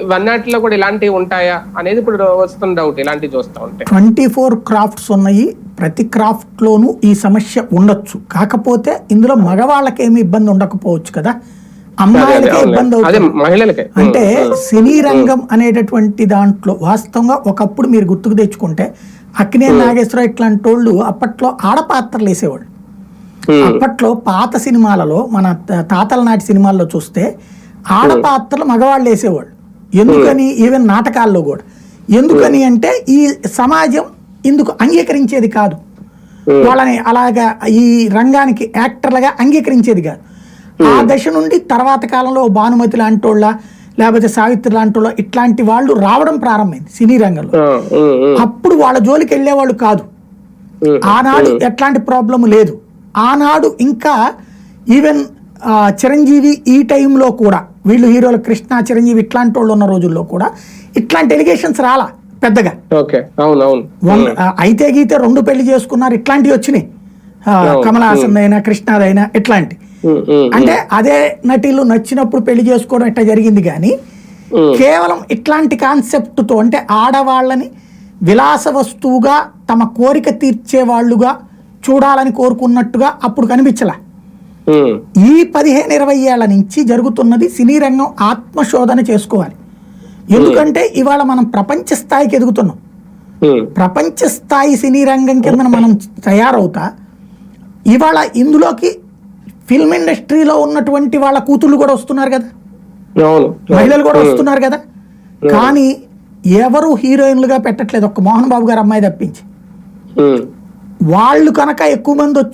ఇవన్నిటిలో కూడా ఇలాంటివి ఉంటాయా అనేది ఇప్పుడు వస్తున్న డౌట్ ఇలాంటివి చూస్తా ఉంటే. ట్వంటీ ఫోర్ క్రాఫ్ట్స్ ఉన్నాయి. ప్రతి క్రాఫ్ట్లోనూ ఈ సమస్య ఉండొచ్చు. కాకపోతే ఇందులో మగవాళ్ళకి ఏమి ఇబ్బంది ఉండకపోవచ్చు కదా. అమ్మాయిలకే. ఇబ్బంది అవుతుంది. అంటే సినీ రంగం అనేటటువంటి దాంట్లో వాస్తవంగా ఒకప్పుడు మీరు గుర్తుకు తెచ్చుకుంటే అక్కినే నాగేశ్వరరావు ఇట్లాంటి వాళ్ళు అప్పట్లో ఆడపాత్రలు వేసేవాళ్ళు. అప్పట్లో పాత సినిమాలలో మన తాతల నాటి సినిమాల్లో చూస్తే ఆడపాత్రలు మగవాళ్ళు వేసేవాళ్ళు. ఎందుకని ఈవెన్ నాటకాల్లో కూడా. ఎందుకని అంటే ఈ సమాజం ఇందుకు అంగీకరించేది కాదు. వాళ్ళని అలాగా ఈ రంగానికి యాక్టర్లుగా అంగీకరించేది కాదు. ఆ దశ నుండి తర్వాత కాలంలో భానుమతి లాంటి వాళ్ళ లేకపోతే సావిత్రి లాంటి వాళ్ళ ఇట్లాంటి వాళ్ళు రావడం ప్రారంభమైంది సినీ రంగంలో. అప్పుడు వాళ్ళ జోలికి వెళ్ళేవాళ్ళు కాదు. ఆనాడు ఎట్లాంటి ప్రాబ్లం లేదు. ఆనాడు ఇంకా ఈవెన్ చిరంజీవి ఈ టైంలో కూడా వీళ్ళు హీరోలు కృష్ణ చిరంజీవి ఇట్లాంటి వాళ్ళు ఉన్న రోజుల్లో కూడా ఇట్లాంటి ఎలిగేషన్స్ రాలా పెద్దగా. అయితే గీతే రెండు పెళ్ళి చేసుకున్నారు ఇట్లాంటివి వచ్చినాయి. ఆ, కమల్ హాసన్ అయినా కృష్ణాదైనా ఇట్లాంటి. అంటే అదే నటీలు నచ్చినప్పుడు పెళ్ళి చేసుకోవడం ఇట్లా జరిగింది కానీ కేవలం ఇట్లాంటి కాన్సెప్ట్తో అంటే ఆడవాళ్ళని విలాస వస్తువుగా తమ కోరిక తీర్చే వాళ్ళుగా చూడాలని కోరుకున్నట్టుగా అప్పుడు కనిపించలే. ఈ పదిహేను ఇరవై ఏళ్ళ నుంచి జరుగుతున్నది సినీ రంగం ఆత్మశోధన చేసుకోవాలి. ఎందుకంటే ఇవాళ మనం ప్రపంచ స్థాయికి ఎదుగుతున్నాం. ప్రపంచ స్థాయి సినీ రంగం కింద మనం తయారవుతా ఇవాళ ఇందులోకి ఫిల్మ్ ఇండస్ట్రీలో ఉన్నటువంటి వాళ్ళ కూతుళ్ళు కూడా వస్తున్నారు కదా. మహిళలు కూడా వస్తున్నారు కదా. కానీ ఎవరు హీరోయిన్లుగా పెట్టట్లేదు. ఒక్క మోహన్ బాబు గారు అమ్మాయి తప్పించి. వాళ్ళు కనుక ఎక్కువ మంది వచ్చి